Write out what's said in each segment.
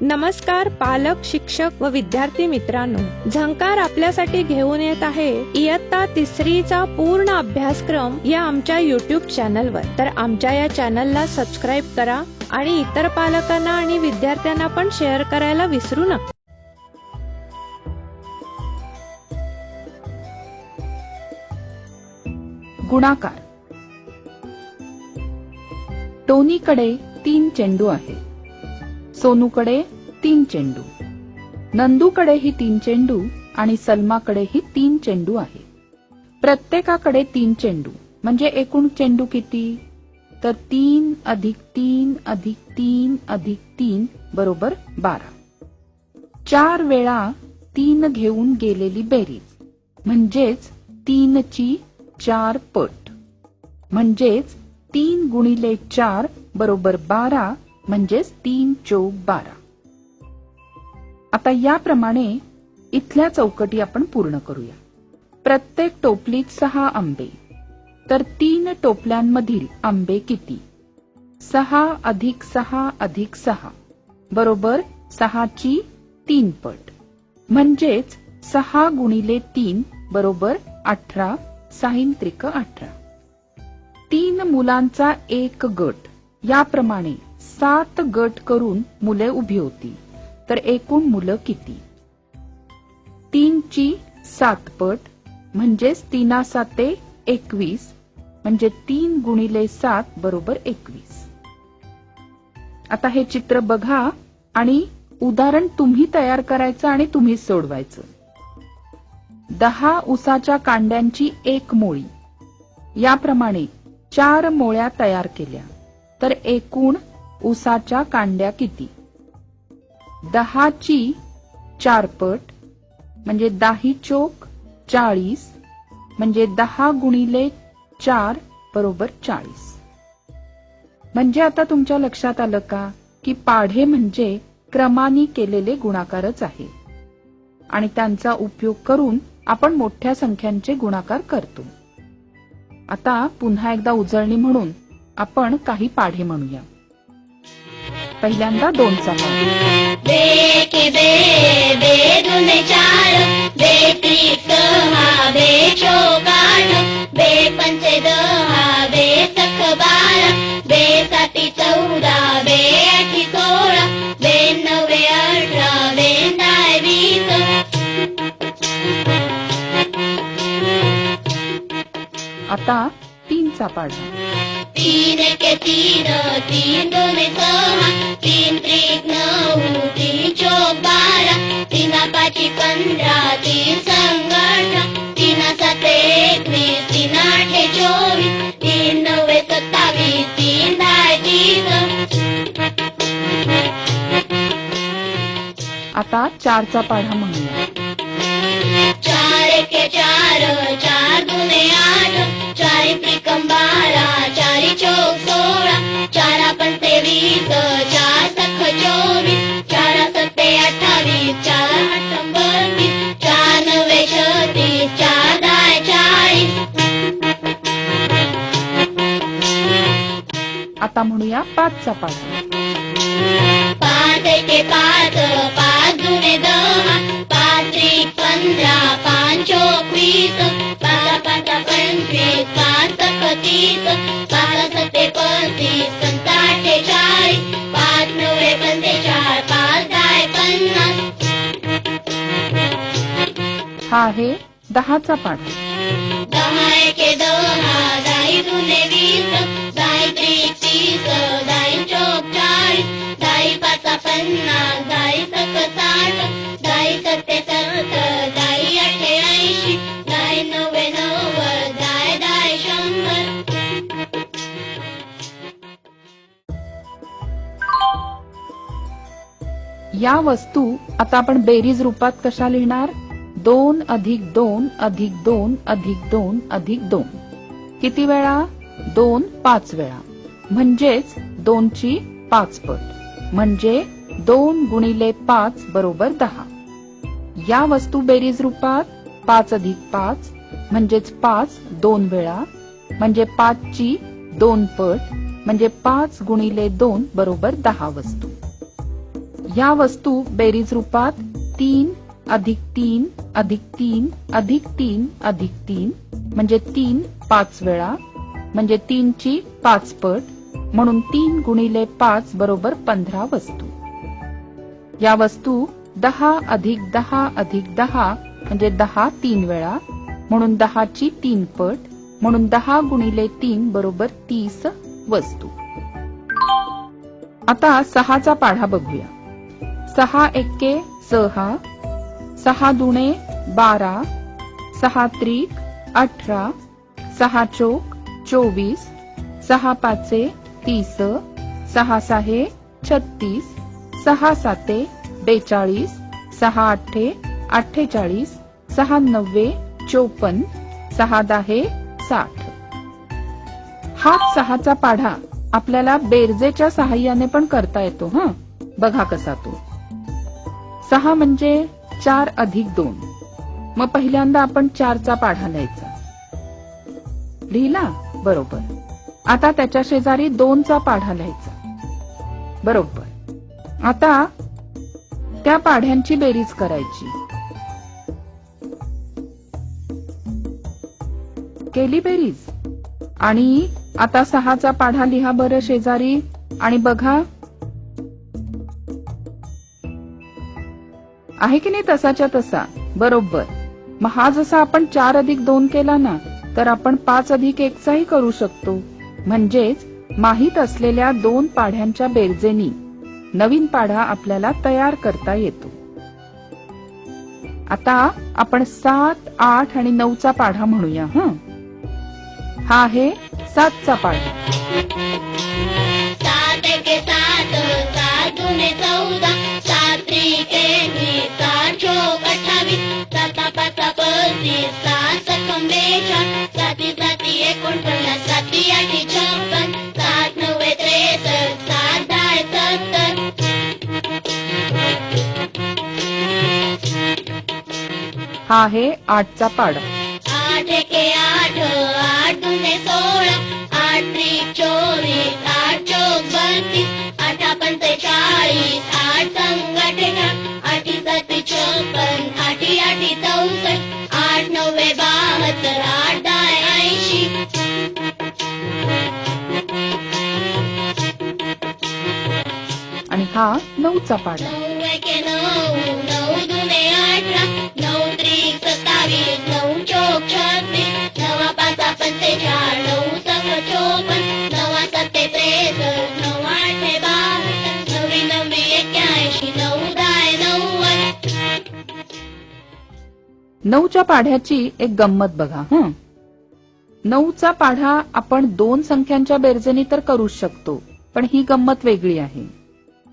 नमस्कार पालक शिक्षक व विद्यार्थी मित्रांनो. झंकार आपल्यासाठी घेऊन येत आहे इयत्ता तिसरीचा पूर्ण अभ्यासक्रम या आमच्या युट्यूब चॅनलवर तर आमच्या या चॅनलला सबस्क्राईब करा आणि इतर पालकांना आणि विद्यार्थ्यांना पण शेअर करायला विसरू नका. गुणाकार. टोनीकडे तीन चेंडू आहेत. सोनूकडे तीन चेंडू. नंदूकडेही तीन चेंडू आणि सलमाकडेही तीन चेंडू आहे. प्रत्येकाकडे तीन चेंडू. म्हणजे एकूण चेंडू किती? तर तीन अधिक तीन अधिक तीन अधिक तीन बरोबर बारा. चार वेळा तीन घेऊन गेलेली बेरीज. म्हणजेच तीनची चार पट. म्हणजेच तीन गुणिले चार बरोबर बारा म्हणजेच तीन चौक बारा. आता याप्रमाणे इथल्या चौकटी आपण पूर्ण करूया. प्रत्येक टोपलीत सहा आंबे. तर तीन टोपल्यांमधील आंबे किती? सहा अधिक सहा अधिक सहा. बरोबर सहाची तीन पट. म्हणजेच सहा गुणिले तीन बरोबर अठरा साईनत्रिक अठरा. तीन मुलांचा एक गट. याप्रमाणे सात गट करून मुले उभी होती. तर एकूण मुलं किती? तीनची सात पट म्हणजेच तीना साते एकवीस म्हणजे तीन गुणिले सात बरोबर एकवीस. आता हे चित्र बघा आणि उदाहरण तुम्ही तयार करायचं आणि तुम्ही सोडवायचं. दहा उसाच्या कांड्यांची एक मोळी. याप्रमाणे चार मोळ्या तयार केल्या. तर एकूण उसाच्या कांड्या किती? दहाची चारपट म्हणजे दाही चोक चाळीस म्हणजे दहा गुणिले चार बरोबर चाळीस. म्हणजे आता तुमच्या लक्षात आलं का? की पाढे म्हणजे क्रमाने केलेले गुणाकारच आहे. आणि त्यांचा उपयोग करून आपण मोठ्या संख्यांचे गुणाकार करतो. आता पुन्हा एकदा उजळणी म्हणून आपण काही पाढे म्हणूया. पहिल्यांदा बे बे दुने चार बे त्रिक हा बे चौक आठ बे पंचे दहा बे सख बारा बे साती चौदा बे आठी सोळा बे नवे अठरा बे दहा वीस. आता तीनचा पाढा तीन के तीन तीन दोने सहा तीन त्रिक नऊ तीन चौक बारा तीना पाची पंधरा तीन संग तीना साते एकवीस तीन आठे चोवीस तीन नव्वे सत्तावीस तीन दहा तीस. आता चारचा पाढा म्हणूया. चार के चार चार दुने आठ चारी त्रिकम बारा चौक सोळा चारा पंचे चार सख चोवीस चारा सत्ते अठ्ठावीस चार आठ बत्तीस चार नव्वे छत्तीस चार दहा चाळीस. आता म्हणूया पाचचा पाढा पाच एके पाच पाच दुने दहा पाच त्रिक पंधरा पाच चौक वीस पाच पाच पंचवीस पाच सख तीस पाच सत्ते पस्तीस पंच अठ्ठेचाळीस पाच नव्वे पंचेचाळ पाच दहा पन्नास. हा आहे दहाचा पाढा दहा एके दहा दाई दुने वीस. दाई त्रिक तीस दाई चौक चाळीस दाई पाचा पन्नास दाई सक साठ. या वस्तू आता आपण बेरीज रूपात कशा लिहिणार? दोन अधिक दोन अधिक दोन अधिक दोन अधिक दोन. किती वेळा? दोन पाच वेळा. म्हणजेच दोनची पाच पट. म्हणजे दोन गुणिले पाच बरोबर दहा. या वस्तू बेरीज रूपात पाच अधिक पाच म्हणजेच पाच दोन वेळा. म्हणजे पाचची दोन पट म्हणजे पाच गुणिले दोन बरोबर दहा वस्तू. या वस्तू बेरीज रूपात तीन अधिक तीन अधिक तीन अधिक तीन अधिक तीन म्हणजे तीन पाच वेळा म्हणजे तीनची पाच पट म्हणून तीन गुणिले पाच बरोबर पंधरा वस्तू. या वस्तू दहा अधिक दहा अधिक दहा म्हणजे दहा तीन वेळा म्हणून दहाची तीन पट म्हणून दहा गुणिले तीन बरोबर तीस वस्तू. आता सहाचा पाढा बघूया. सहा एक्के सहा सहा दुणे बारा सहा त्रिक अठरा सहा चोक चोवीस सहा पाचे तीस सहा सहा छत्तीस सहा साते बेचाळीस सहा अठ्ठे अठ्ठेचाळीस सहा नव्वे चोपन्न सहा दहे साठ. हाच सहाचा पाढा आपल्याला बेरजेच्या सहाय्याने पण करता येतो हा? बघा कसा तो. सहा म्हणजे चार अधिक दोन. मग पहिल्यांदा आपण चारचा पाढा लिहायचा लिहिला? बरोबर. आता त्याच्या शेजारी दोनचा पाढा लिहायचा बरोबर. आता त्या पाढ्यांची बेरीज करायची. केली बेरीज. आणि आता सहाचा पाढा लिहा बरं शेजारी. आणि बघा आहे की नाही तसाच्या तसा? बरोबर. मग हा जसा आपण चार अधिक दोन केला ना तर आपण पाच अधिक एकचाही करू शकतो. म्हणजेच माहीत असलेल्या दोन पाढ्यांच्या बेरजेनी नवीन पाढा आपल्याला तयार करता येतो. आता आपण सात आठ आणि नऊचा पाढा म्हणूया हा? आहे सातचा पाढा. बेचाळीस साती साती एकोणपन्नास साती आठी छप्पन. सात नव्वे त्रेसष्ट सात दहा सत्तर हा आहे आठचा पाढा आठ एके आठ आठ दुने सोळा. आठ त्रिक चोवीस आठ चोक बत्तीस. आठा पंचेचाळीस आठ संग अठ्ठेचाळीस आठी साती छप्पन हा नऊचा पाढा नऊ एके नऊ नऊ दुने अठरा नऊ त्रिक सत्तावीस नऊ चोक छत्तीस नवा पाचा पंचेचाळीस नऊ संग चोपन्न नवा सत्ते त्रेसष्ट नऊ आठे बासष्ट नवी नवी एक्क्याऐंशी नऊ दहा नव्वद. नऊच्या पाढ्याची एक गंमत बघा हं. नऊचा पाढा आपण दोन संख्यांच्या बेरजेनी तर करूच शकतो पण ही गंमत वेगळी आहे.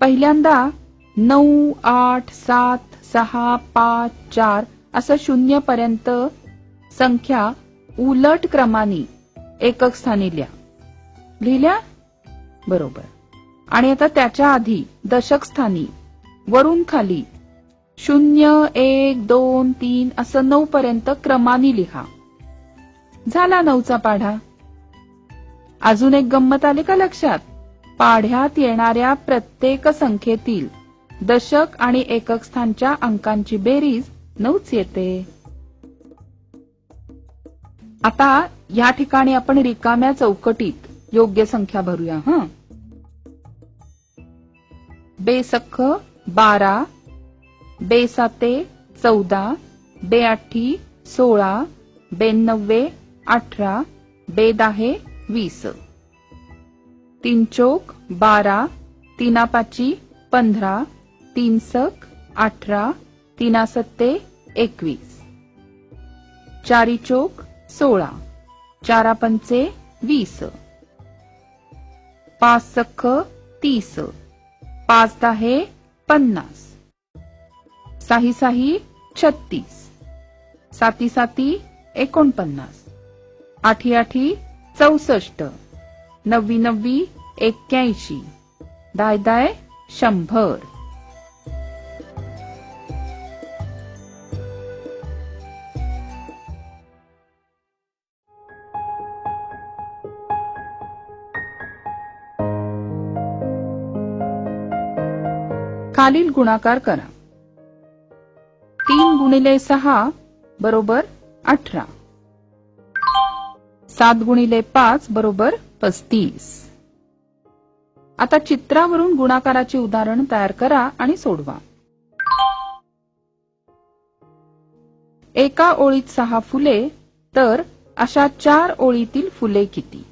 पहिल्यांदा नऊ आठ सात सहा पाच चार असं शून्य पर्यंत संख्या उलट क्रमाने एकक स्थानी लिहा. लिहिल्या? बरोबर. आणि आता त्याच्या आधी दशक स्थानी वरून खाली शून्य एक दोन तीन असं नऊ पर्यंत क्रमाने लिहा. झाला नऊचा पाढा. अजून एक गंमत आली का लक्षात? पाढ्यात येणाऱ्या प्रत्येक संख्येतील दशक आणि एकक स्थानच्या अंकांची बेरीज नऊच येते. आता या ठिकाणी आपण रिकाम्या चौकटीत योग्य संख्या भरूया हं? बेसख्ख बारा बेसाते चौदा बेआठी सोळा बेनव्वे अठरा बेदाहे वीस. तीन चौक बारा तीना पाची पंधरा तीन सक अठरा तीना सत्ते एकवीस. चारी चोक सोळा. चारा पंचे वीस. पाच सख्ख तीस. पाच दहे पन्नास. साही साही छत्तीस. साती साती एकोणपन्नास. आठी आठी चौसष्ट. नव्वी नव्वी एक्क्याऐंशी. दाय दाय शंभर. खालील गुणाकार करा. तीन गुणिले सहा बरोबर अठरा. सात गुणिले पाच बरोबर पस्तीस. आता चित्रावरून गुणाकाराचे उदाहरण तयार करा आणि सोडवा. एका ओळीत सहा फुले तर अशा चार ओळीतील फुले किती?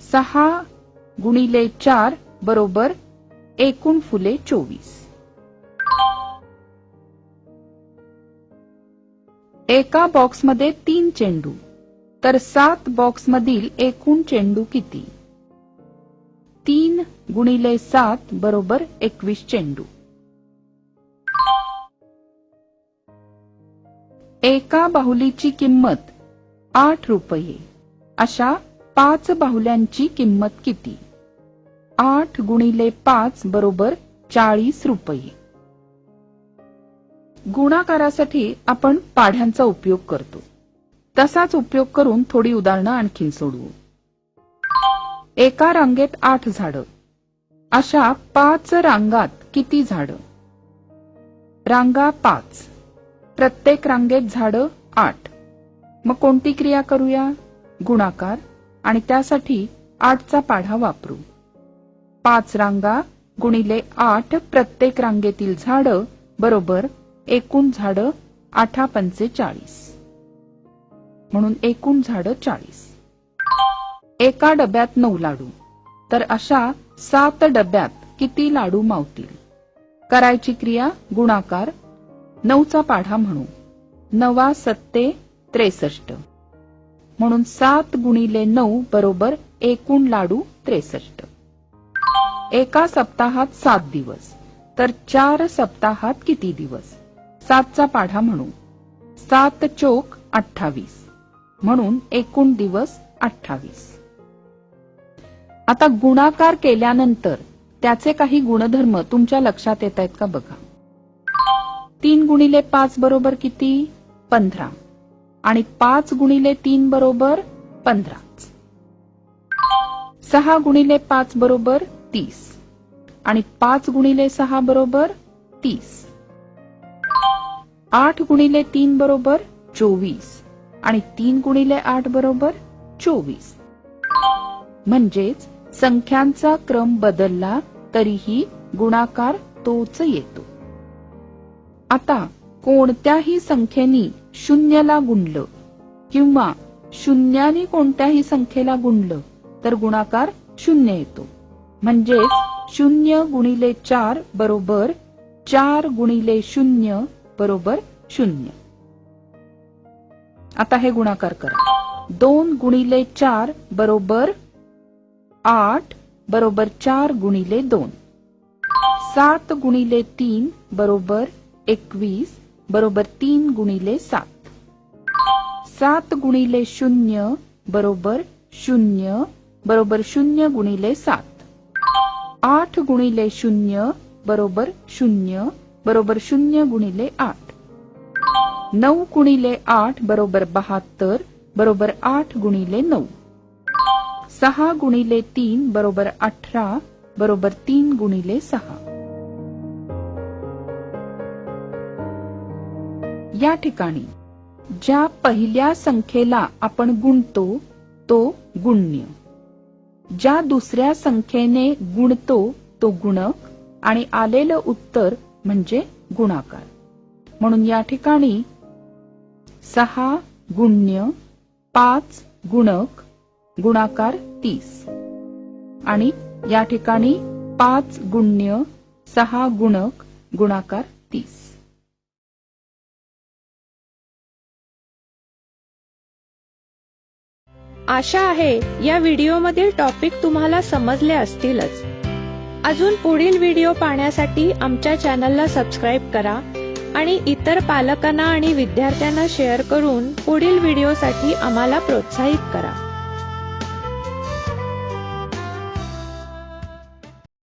सहा गुणिले चार बरोबर एकूण फुले चोवीस. एका बॉक्समध्ये तीन चेंडू. तर सात बॉक्समधील एकूण चेंडू किती? तीन गुणिले सात बरोबर एकवीस चेंडू. एका बाहुलीची किंमत आठ रुपये. अशा पाच बाहुल्यांची किंमत किती? आठ गुणिले पाच बरोबर चाळीस रुपये. गुणाकारासाठी आपण पाढ्यांचा उपयोग करतो. तसाच उपयोग करून थोडी उदाहरणं आणखीन सोडवू. एका रांगेत आठ झाडं. अशा पाच रांगात किती झाडं? रांगा पाच. प्रत्येक रांगेत झाडं आठ. मग कोणती क्रिया करूया? गुणाकार आणि त्यासाठी आठचा पाढा वापरू. पाच रांगा गुणिले आठ प्रत्येक रांगेतील झाडं बरोबर एकूण झाडं आठा पंचे चाळीस म्हणून एकूण झाडं चाळीस. एका डब्यात नऊ लाडू. तर अशा सात डब्यात किती लाडू मावतील? करायची क्रिया गुणाकार. नऊचा पाढा म्हणू. नवा सत्ते त्रेसष्ट. म्हणून सात गुणिले नऊ बरोबर एकूण लाडू त्रेसष्ट. एका सप्ताहात सात दिवस. तर चार सप्ताहात किती दिवस? सातचा पाढा म्हणू. सात चोक अठ्ठावीस. म्हणून एकूण दिवस अठ्ठावीस. आता गुणाकार केल्यानंतर त्याचे काही गुणधर्म तुमच्या लक्षात येत आहेत का बघा? तीन गुणिले पाच बरोबर किती? पंधरा. आणि पाच गुणिले तीन बरोबर पंधराच सहा गुणिले पाच बरोबर तीस. आणि पाच गुणिले सहा बरोबर तीस. आठ गुणिले तीन बरोबर चोवीस. आणि तीन गुणिले आठ बरोबर चोवीस. म्हणजेच संख्यांचा क्रम बदलला तरीही गुणाकार तोच येतो. आता कोणत्याही संख्येनी शून्यला गुणलं किंवा शून्याने कोणत्याही संख्येला गुणलं तर गुणाकार शून्य येतो. म्हणजेच शून्य गुणिले चार बरोबर चार गुणिले शून्य बरोबर शून्य. आता हे गुणाकार करा. दोन गुणिले चार बरोबर आठ बरोबर चार गुणिले दोन. सात गुणिले तीन बरोबर एकवीस बरोबर तीन गुणिले सात. सात गुणिले शून्य बरोबर शून्य बरोबर शून्य गुणिले सात. आठ गुणिले शून्य बरोबर शून्य बरोबर शून्य गुणिले आठ. नऊ गुणिले आठ बरोबर बहात्तर बरोबर आठ गुणिले नऊ. सहा गुणिले तीन बरोबर अठरा बरोबर तीन गुणिले सहा. या ठिकाणी ज्या पहिल्या संख्येला आपण गुणतो तो गुण्य. ज्या दुसऱ्या संख्येने गुणतो तो गुणक आणि आलेलं उत्तर म्हणजे गुणाकार. म्हणून या ठिकाणी सहा गुण्य पाच गुणक गुणाकार तीस. आणि या ठिकाणी पाच गुण्य सहा गुणक गुणाकार तीस. आशा आहे या व्हिडिओमधील टॉपिक तुम्हाला समजले असतीलच. अजून पुढील व्हिडिओ पाहण्यासाठी आमच्या चॅनलला सबस्क्राईब करा. आणि इतर पालकांना आणि विद्यार्थ्यांना शेअर करून पुढील व्हिडिओसाठी आम्हाला प्रोत्साहित करा.